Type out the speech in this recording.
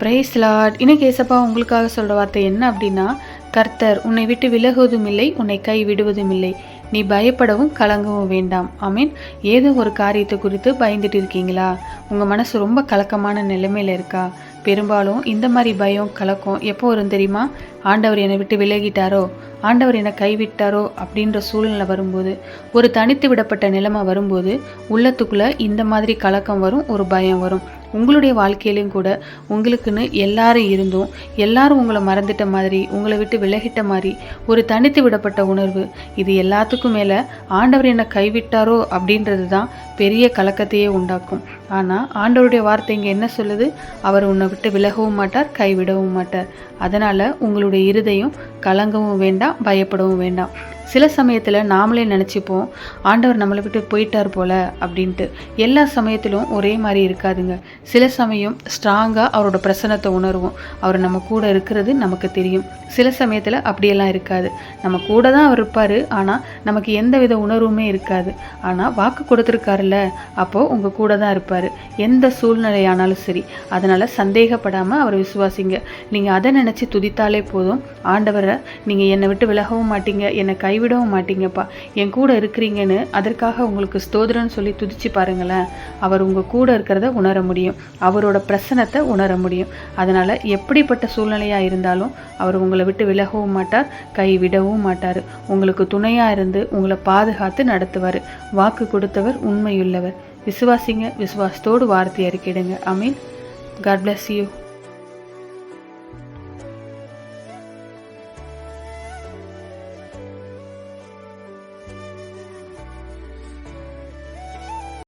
Price Lord இன்னைக்கு ஏசப்பா உங்களுக்காக சொல்கிற வார்த்தை என்ன அப்படின்னா கர்த்தர் உன்னை விட்டு விலகுவதும் இல்லை உன்னை கை விடுவதும் இல்லை நீ பயப்படவும் கலங்கவும் வேண்டாம். மீன் ஏதோ ஒரு காரியத்தை குறித்து பயந்துட்டு இருக்கீங்களா? உங்கள் மனசு ரொம்ப கலக்கமான நிலைமையில் இருக்கா? பெரும்பாலும் இந்த மாதிரி பயம் கலக்கம் எப்போ வரும் தெரியுமா? ஆண்டவர் என்னை விட்டு விலகிட்டாரோ? ஆண்டவர் என்னை கைவிட்டாரோ? அப்படின்ற சூழ்நிலை வரும்போது ஒரு தனித்து விடப்பட்ட நிலைமை வரும்போது உள்ளத்துக்குள்ளே இந்த மாதிரி கலக்கம் வரும் ஒரு பயம் வரும். உங்களுடைய வாழ்க்கையிலையும் கூட உங்களுக்குன்னு எல்லாரும் இருந்தும் எல்லாரும் உங்களை மறந்துட்ட மாதிரி உங்களை விட்டு விலகிட்ட மாதிரி ஒரு தனித்து விடப்பட்ட உணர்வு. இது எல்லாத்துக்கும் மேலே ஆண்டவர் என்னை கைவிட்டாரோ அப்படின்றது தான் பெரிய கலக்கத்தையே உண்டாக்கும். ஆனால் ஆண்டவருடைய வார்த்தை இங்கே என்ன சொல்லுது? அவர் உன்னை விட்டு விலகவும் மாட்டார் கைவிடவும் மாட்டார். அதனால் உங்களுடைய இருதயம் கலங்கவும் வேண்டாம் பயப்படவும் வேண்டாம். சில சமயத்தில் நாமளே நினச்சிப்போம் ஆண்டவர் நம்மளை விட்டு போயிட்டார் போல அப்படின்ட்டு. எல்லா சமயத்திலும் ஒரே மாதிரி இருக்காதுங்க. சில சமயம் ஸ்ட்ராங்காக அவரோட பிரசனத்தை உணர்வோம். அவர் நம்ம கூட இருக்கிறது நமக்கு தெரியும். சில சமயத்தில் அப்படியெல்லாம் இருக்காது. நம்ம கூட தான் அவர் இருப்பார் ஆனால் நமக்கு எந்த வித உணர்வுமே இருக்காது. ஆனால் வாக்கு கொடுத்துருக்காரு இருக்கார்ல அப்போது உங்கள் கூட தான் இருப்பார். எந்த சூழ்நிலையானாலும் சரி. அதனால் சந்தேகப்படாமல் அவரை விசுவாசிங்க. நீங்கள் அதை நினச்சி துதித்தாலே போதும். ஆண்டவரை நீங்கள் என்னை விட்டு விலகவும் மாட்டீங்க. என்னை கைவிடவும் மாட்டீங்கப்பா. என் கூட இருக்கிறீங்கன்னு அதற்காக உங்களுக்கு ஸ்தோத்திரம்னு சொல்லி துதிச்சு பாருங்களேன். அவர் உங்கள் கூட இருக்கிறத உணர முடியும். அவரோட பிரசனத்தை உணர முடியும். அதனால் எப்படிப்பட்ட சூழ்நிலையாக இருந்தாலும் அவர் உங்களை விட்டு விலகவும் மாட்டார் கை விடவும் மாட்டார். உங்களுக்கு துணையாக இருந்து உங்களை பாதுகாத்து நடத்துவார். வாக்கு கொடுத்தவர் உண்மையுள்ளவர். விசுவாசிங்க விசுவாசத்தோடு வார்த்தை அறிக்கிடுங்க I mean God bless you